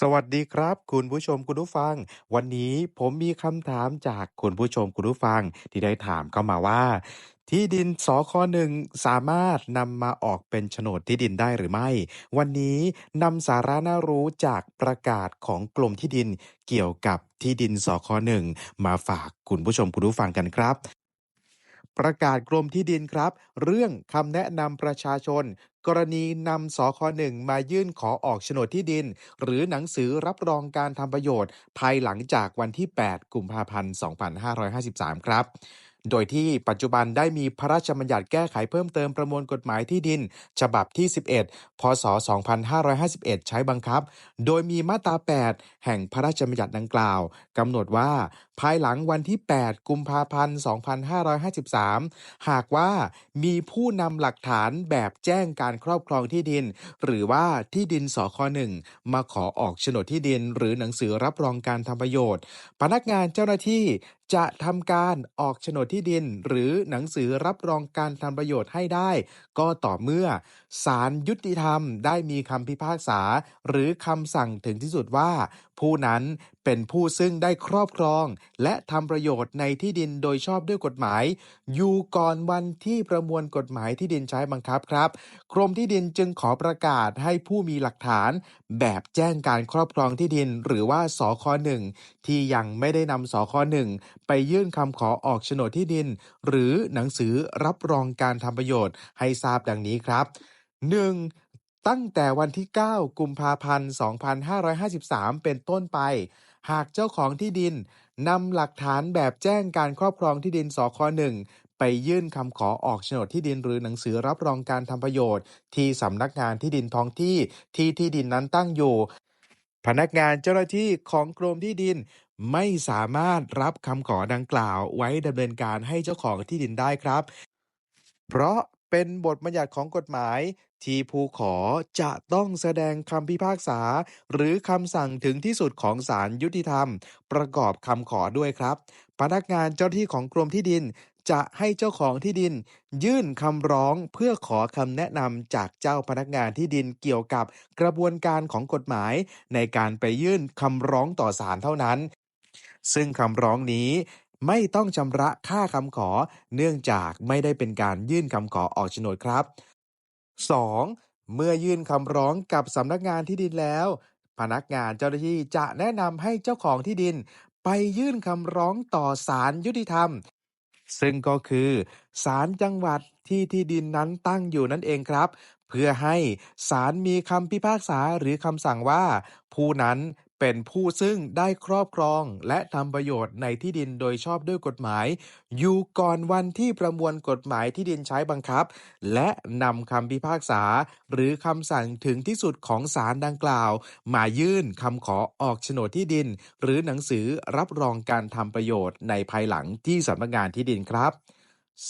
สวัสดีครับ คุณผู้ชมคุณผู้ฟัง วันนี้ผมมีคำถามจากคุณผู้ชมคุณผู้ฟังที่ได้ถามเข้ามาว่า ที่ดินสคหนึ่งสามารถนำมาออกเป็นโฉนดที่ดินได้หรือไม่ วันนี้นำสาระน่ารู้จากประกาศของกรมที่ดินเกี่ยวกับที่ดินสคหนึ่งมาฝากคุณผู้ชมคุณผู้ฟังกันครับ ประกาศกรมที่ดินครับ เรื่องคำแนะนำประชาชน กรณีนำสคหนึ่งมายื่นขอออกโฉนดที่ดิน หรือหนังสือรับรองการทำประโยชน์ ภายหลังจากวันที่ 8 กุมภาพันธ์ 2553 ครับโดยที่ปัจจุบันได้มีพระราชบัญญัติแก้ไขเพิ่มเติมประมวลกฎหมายที่ดิน ฉบับที่ 11 พศ 2551 ใช้บังคับ โดยมีมาตรา 8 แห่งพระราชบัญญัติดังกล่าวกำหนดว่าภายหลังวันที่ 8 กุมภาพันธ์ 2553 หากว่ามีผู้นำหลักฐานแบบแจ้งการครอบครองที่ดิน หรือว่าที่ดินสคหนึ่งมาขอออกโฉนดที่ดิน หรือหนังสือรับรองการทำประโยชน์ พนักงานเจ้าหน้าที่จะทำการออกโฉนดที่ดิน หรือหนังสือรับรองการทำประโยชน์ให้ได้ ก็ต่อเมื่อศาลยุติธรรมได้มีคำพิพากษา หรือคำสั่งถึงที่สุดว่าผู้นั้นเป็นผู้ซึ่งได้ครอบครอง และทำประโยชน์ในที่ดินโดยชอบด้วยกฎหมาย อยู่ก่อนวันที่ประมวลกฎหมายที่ดินใช้บังคับครับ กรมที่ดินจึงขอประกาศให้ผู้มีหลักฐาน แบบแจ้งการครอบครองที่ดิน หรือว่าสคหนึ่งที่ยังไม่ได้นำสคหนึ่งไปยื่นคำขอออกโฉนดที่ดิน หรือหนังสือรับรองการทำประโยชน์ให้ทราบดังนี้ครับ 1. ตั้งแต่วันที่ 9 กุมภาพันธ์ 2553 เป็นต้นไป หากเจ้าของที่ดินนำหลักฐานแบบแจ้งการครอบครองที่ดินสคหนึ่งไปยื่นคำขอออกโฉนดที่ดินหรือหนังสือรับรองการทำประโยชน์ ที่สำนักงานที่ดินท้องที่ที่ที่ดินนั้นตั้งอยู่ พนักงานเจ้าหน้าที่ของกรมที่ดินไม่สามารถรับคำขอดังกล่าว ไว้ดำเนินการให้เจ้าของที่ดินได้ครับ เพราะเป็นบทบัญญัติของกฎหมาย ที่ผู้ขอจะต้องแสดงคำพิพากษา หรือคำสั่งถึงที่สุดของศาลยุติธรรม ประกอบคำขอด้วยครับ พนักงานเจ้าที่ของกรมที่ดิน จะให้เจ้าของที่ดิน ยื่นคำร้องเพื่อขอคำแนะนำจากเจ้าพนักงานที่ดินเกี่ยวกับกระบวนการของกฎหมาย ในการไปยื่นคำร้องต่อศาลเท่านั้น ซึ่งคำร้องนี้ไม่ต้องชำระค่าคำขอ เนื่องจากไม่ได้เป็นการยื่นคำขอออกโฉนดครับ 2. เมื่อยื่นคำร้องกับสำนักงานที่ดินแล้ว พนักงานเจ้าหน้าที่จะแนะนำให้เจ้าของที่ดิน ไปยื่นคำร้องต่อศาลยุติธรรม ซึ่งก็คือศาลจังหวัดที่ที่ดินนั้นตั้งอยู่นั่นเองครับ เพื่อให้ศาลมีคำพิพากษาหรือคำสั่งว่า ผู้นั้น เป็นผู้ซึ่งได้ครอบครอง และทำประโยชน์ในที่ดินโดยชอบด้วยกฎหมาย อยู่ก่อนวันที่ประมวลกฎหมายที่ดินใช้บังคับ และนำคำพิพากษา หรือคำสั่งถึงที่สุดของศาลดังกล่าว มายื่นคำขอออกโฉนดที่ดิน หรือหนังสือรับรองการทำประโยชน์ในภายหลังที่สำนักงานที่ดินครับ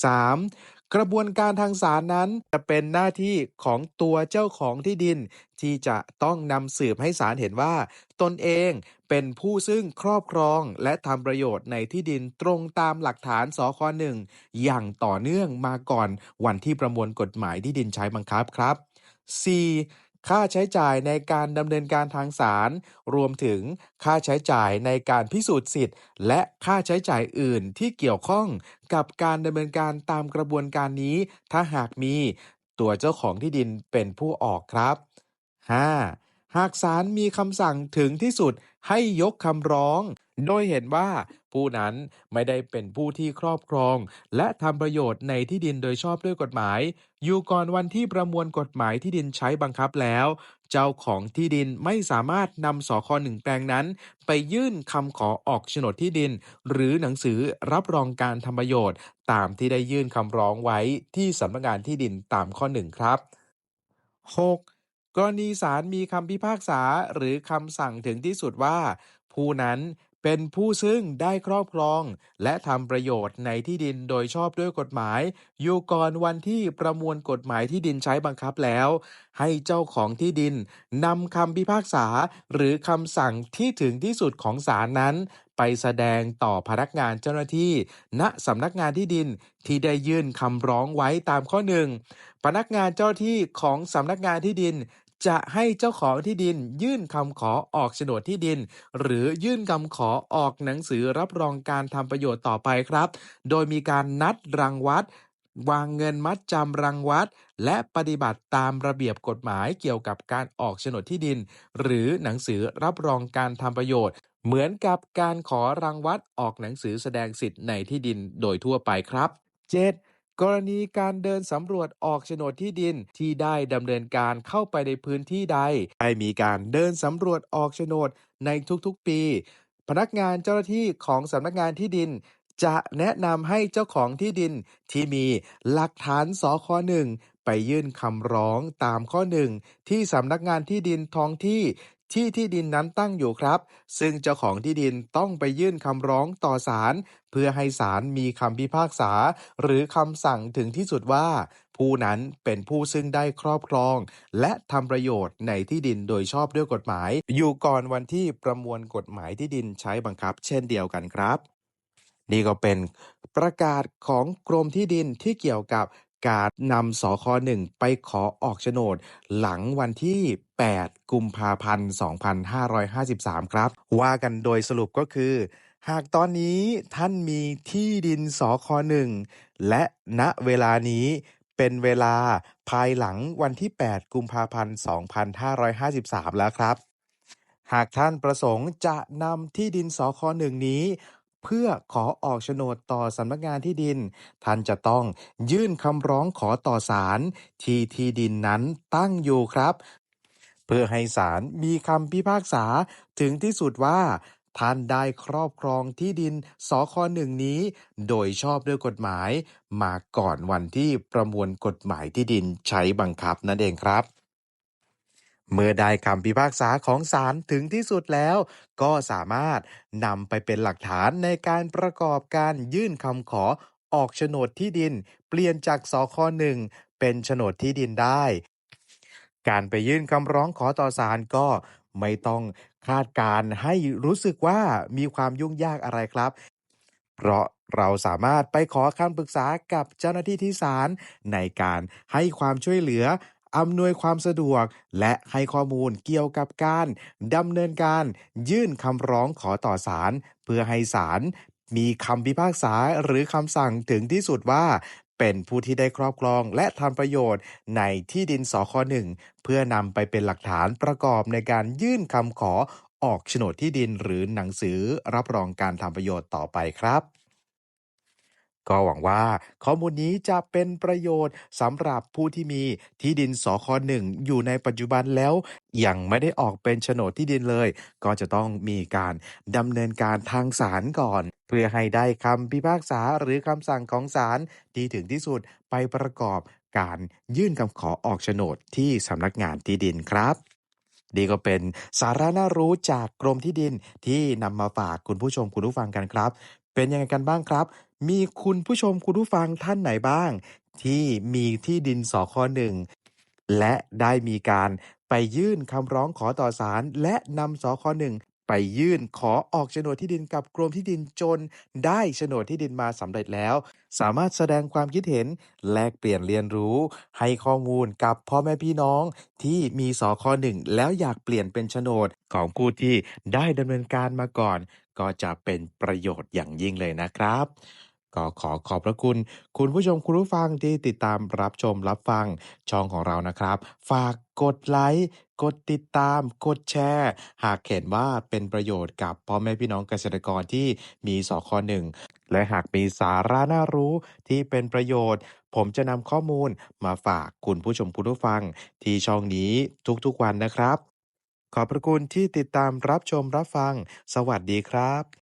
3. กระบวนการทางศาลนั้นจะเป็นหน้าที่ของตัวเจ้าของที่ดิน ที่จะต้องนำสืบให้ศาลเห็นว่า ตนเองเป็นผู้ซึ่งครอบครองและทำประโยชน์ในที่ดินตรงตามหลักฐานสคหนึ่งอย่างต่อเนื่องมาก่อนวันที่ประมวลกฎหมายที่ดินใช้บังคับครับ 4. ค่าใช้จ่ายในการดำเนินการทางศาล รวมถึงค่าใช้จ่ายในการพิสูจน์สิทธิ์ และค่าใช้จ่ายอื่นที่เกี่ยวข้องกับการดำเนินการตามกระบวนการนี้ ถ้าหากมีตัวเจ้าของที่ดินเป็นผู้ออกครับ 5. หากศาลมีคำสั่งถึงที่สุดให้ยกคำร้อง โดยเห็นว่าผู้นั้นไม่ได้เป็นผู้ที่ครอบครอง และทำประโยชน์ในที่ดินโดยชอบด้วยกฎหมาย อยู่ก่อนวันที่ประมวลกฎหมายที่ดินใช้บังคับแล้ว เจ้าของที่ดินไม่สามารถนำสคหนึ่งแปลงนั้น ไปยื่นคำขอออกโฉนดที่ดิน หรือหนังสือรับรองการทำประโยชน์ ตามที่ได้ยื่นคำร้องไว้ที่สำนักงานที่ดินตามข้อหนึ่งครับ 6. กรณีศาลมีคำพิพากษาหรือคำสั่งถึงที่สุดว่า ผู้นั้น เป็นผู้ซึ่งได้ครอบครอง และทำประโยชน์ในที่ดินโดยชอบด้วยกฎหมาย อยู่ก่อนวันที่ประมวลกฎหมายที่ดินใช้บังคับแล้ว ให้เจ้าของที่ดินนำคำพิพากษา หรือคำสั่งที่ถึงที่สุดของศาลนั้น ไปแสดงต่อพนักงานเจ้าหน้าที่ ณสำนักงานที่ดินที่ได้ยื่นคำร้องไว้ตามข้อหนึ่งพนักงานเจ้าที่ของสำนักงานที่ดิน จะให้เจ้าของที่ดิน ยื่นคำขอออกโฉนดที่ดิน หรือยื่นคำขอออกหนังสือรับรองการทำประโยชน์ต่อไปครับ โดยมีการนัดรังวัดวางเงินมัดจำรังวัด และปฏิบัติตามระเบียบกฎหมายเกี่ยวกับการออกโฉนดที่ดิน หรือหนังสือรับรองการทำประโยชน์ เหมือนกับการขอรังวัดออกหนังสือแสดงสิทธิ์ในที่ดินโดยทั่วไปครับ 7. กรณีการเดินสำรวจออกโฉนดที่ดินที่ได้ดำเนินการเข้าไปในพื้นที่ใดให้มีการเดินสำรวจออกโฉนดในทุกๆปี พนักงานเจ้าหน้าที่ของสำนักงานที่ดิน จะแนะนำให้เจ้าของที่ดินที่มีหลักฐานสคหนึ่งไปยื่นคำร้องตามข้อหนึ่งที่สำนักงานที่ดินท้องที่ ที่ที่ดินนั้นตั้งอยู่ครับ ซึ่งเจ้าของที่ดินต้องไปยื่นคำร้องต่อศาลเพื่อให้ศาลมีคำพิพากษา หรือคำสั่งถึงที่สุดว่า ผู้นั้นเป็นผู้ซึ่งได้ครอบครอง และทำประโยชน์ในที่ดินโดยชอบด้วยกฎหมาย อยู่ก่อนวันที่ประมวลกฎหมายที่ดินใช้บังคับ เช่นเดียวกันครับ นี่ก็เป็นประกาศของกรมที่ดินที่เกี่ยวกับ การนำ สค หนึ่ง ไปขอออกโฉนด หลังวันที่ 8 กุมภาพันธ์ 2553 ครับ ว่ากันโดยสรุปก็คือ หากตอนนี้ท่านมีที่ดิน สค หนึ่ง และณเวลานี้เป็นเวลาภายหลังวันที่ 8 กุมภาพันธ์ 2553 แล้วครับ หากท่านประสงค์จะนำที่ดินสคหนึ่งนี้ เพื่อขอออกโฉนดต่อสำนักงานที่ดิน ท่านจะต้องยื่นคำร้องขอต่อศาลที่ที่ดินนั้นตั้งอยู่ครับ เพื่อให้ศาลมีคำพิพากษาถึงที่สุดว่า ท่านได้ครอบครองที่ดินสคหนึ่งนี้ โดยชอบด้วยกฎหมาย มาก่อนวันที่ประมวลกฎหมายที่ดินใช้บังคับนั่นเองครับ เมื่อได้คำพิพากษาของศาลถึงที่สุดแล้ว ก็สามารถนำไปเป็นหลักฐานในการประกอบการยื่นคำขอออกโฉนดที่ดิน เปลี่ยนจากสคหนึ่งเป็นโฉนดที่ดินได้ การไปยื่นคำร้องขอต่อศาลก็ไม่ต้องคาดการให้รู้สึกว่ามีความยุ่งยากอะไรครับ เพราะเราสามารถไปขอคำปรึกษากับเจ้าหน้าที่ที่ศาลในการให้ความช่วยเหลือ อำนวยความสะดวก และให้ข้อมูลเกี่ยวกับการดำเนินการยื่นคำร้องขอต่อศาลเพื่อให้ศาลมีคำพิพากษาหรือคำสั่งถึงที่สุดว่าเป็นผู้ที่ได้ครอบครองและทำประโยชน์ในที่ดินสคหนึ่งเพื่อนำไปเป็นหลักฐานประกอบในการยื่นคำขอออกโฉนดที่ดินหรือหนังสือรับรองการทำประโยชน์ต่อไปครับ ก็หวังว่าข้อมูลนี้จะเป็นประโยชน์สำหรับผู้ที่มีที่ดินสคหนึ่งอยู่ในปัจจุบันแล้ว ยังไม่ได้ออกเป็นโฉนดที่ดินเลย ก็จะต้องมีการดำเนินการทางศาลก่อน เพื่อให้ได้คำพิพากษาหรือคำสั่งของศาลที่ถึงที่สุดไปประกอบการยื่นคำขอออกโฉนดที่สำนักงานที่ดินครับนี่ก็เป็นสาระน่ารู้จากกรมที่ดินที่นำมาฝากคุณผู้ชมคุณผู้ฟังกันครับ เป็นยังไงกันบ้างครับ มีคุณผู้ชมคุณผู้ฟังท่านไหนบ้าง ที่มีที่ดินสคหนึ่งและได้มีการไปยื่นคำร้องขอต่อศาลและนำสคหนึ่งไปยื่นขอออกโฉนดที่ดินกับกรมที่ดินจน ได้โฉนดที่ดินมาสำเร็จแล้ว สามารถแสดงความคิดเห็น แลกเปลี่ยนเรียนรู้ ให้ข้อมูลกับพ่อแม่พี่น้อง ที่มีสคหนึ่งแล้วอยากเปลี่ยนเป็นโฉนดของผู้ที่ได้ดำเนินการมาก่อน ก็จะเป็นประโยชน์อย่างยิ่งเลยนะครับ ก็ขอขอบพระคุณ คุณผู้ชมคุณผู้ฟังที่ติดตามรับชมรับฟังช่องของเรานะครับ ฝากกดไลค์ กดติดตาม กดแชร์ หากเห็นว่าเป็นประโยชน์กับพ่อแม่พี่น้องเกษตรกรที่มีสคหนึ่งและหากมีสาระน่ารู้ที่เป็นประโยชน์ ผมจะนำข้อมูลมาฝากคุณผู้ชมคุณผู้ฟัง ที่ช่องนี้ทุกๆวันนะครับ ขอบพระคุณที่ติดตามรับชมรับฟัง สวัสดีครับ